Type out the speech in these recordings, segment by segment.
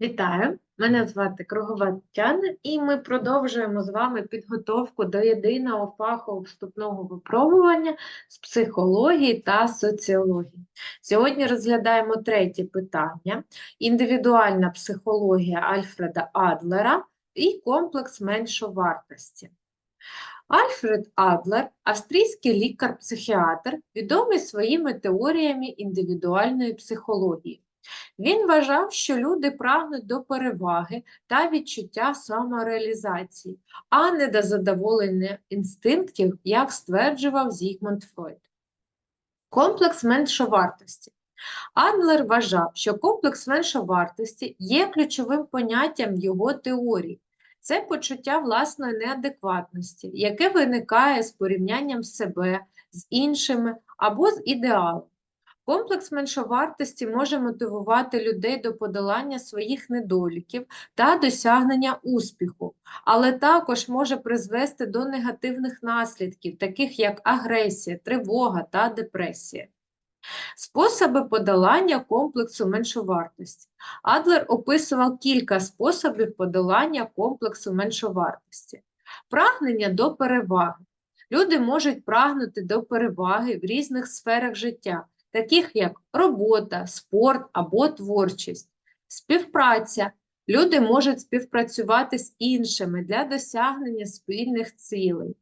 Вітаю! Мене звати Кругова Тетяна, і ми продовжуємо з вами підготовку до єдиного фахового вступного випробування з психології та соціології. Сьогодні розглядаємо третє питання: індивідуальна психологія Альфреда Адлера і комплекс меншовартості. Альфред Адлер, австрійський лікар-психіатр, відомий своїми теоріями індивідуальної психології. Він вважав, що люди прагнуть до переваги та відчуття самореалізації, а не до задоволення інстинктів, як стверджував Зігмунд Фройд. Комплекс меншовартості. Адлер вважав, що комплекс меншовартості є ключовим поняттям його теорії. Це почуття власної неадекватності, яке виникає з порівнянням себе з іншими або з ідеалом. Комплекс меншовартості може мотивувати людей до подолання своїх недоліків та досягнення успіху, але також може призвести до негативних наслідків, таких як агресія, тривога та депресія. Способи подолання комплексу меншовартості. Адлер описував кілька способів подолання комплексу меншовартості. Прагнення до переваги. Люди можуть прагнути до переваги в різних сферах життя таких як робота, спорт або творчість, співпраця. Люди можуть співпрацювати з іншими для досягнення спільних цілей,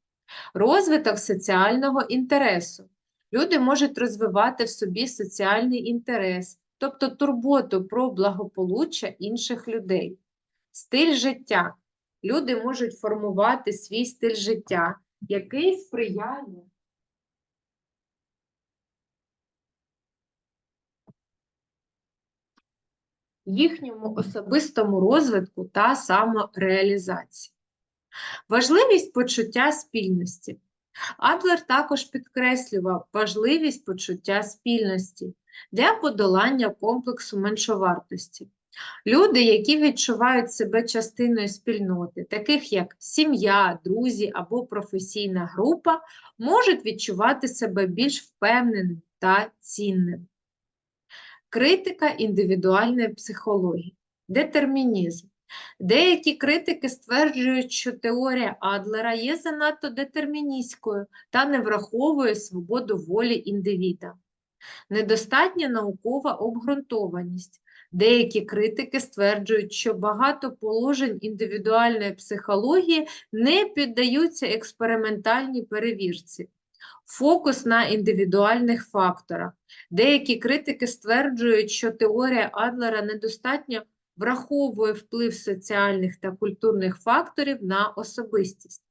розвиток соціального інтересу. Люди можуть розвивати в собі соціальний інтерес, тобто турботу про благополуччя інших людей, стиль життя. Люди можуть формувати свій стиль життя, який сприяє їхньому особистому розвитку та самореалізації. Важливість почуття спільності. Адлер також підкреслював важливість почуття спільності для подолання комплексу меншовартості. Люди, які відчувають себе частиною спільноти, таких як сім'я, друзі або професійна група, можуть відчувати себе більш впевненим та цінним. Критика індивідуальної психології, детермінізм. Деякі критики стверджують, що теорія Адлера є занадто детерміністською та не враховує свободу волі індивіда. Недостатня наукова обґрунтованість. Деякі критики стверджують, що багато положень індивідуальної психології не піддаються експериментальній перевірці. Фокус на індивідуальних факторах. Деякі критики стверджують, що теорія Адлера недостатньо враховує вплив соціальних та культурних факторів на особистість.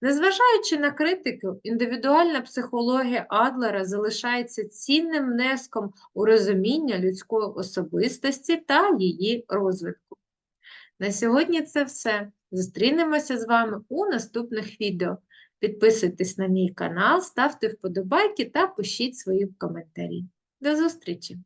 Незважаючи на критику, індивідуальна психологія Адлера залишається цінним внеском у розуміння людської особистості та її розвитку. На сьогодні це все. Зустрінемося з вами у наступних відео. Підписуйтесь на мій канал, ставте вподобайки та пишіть свої коментарі. До зустрічі!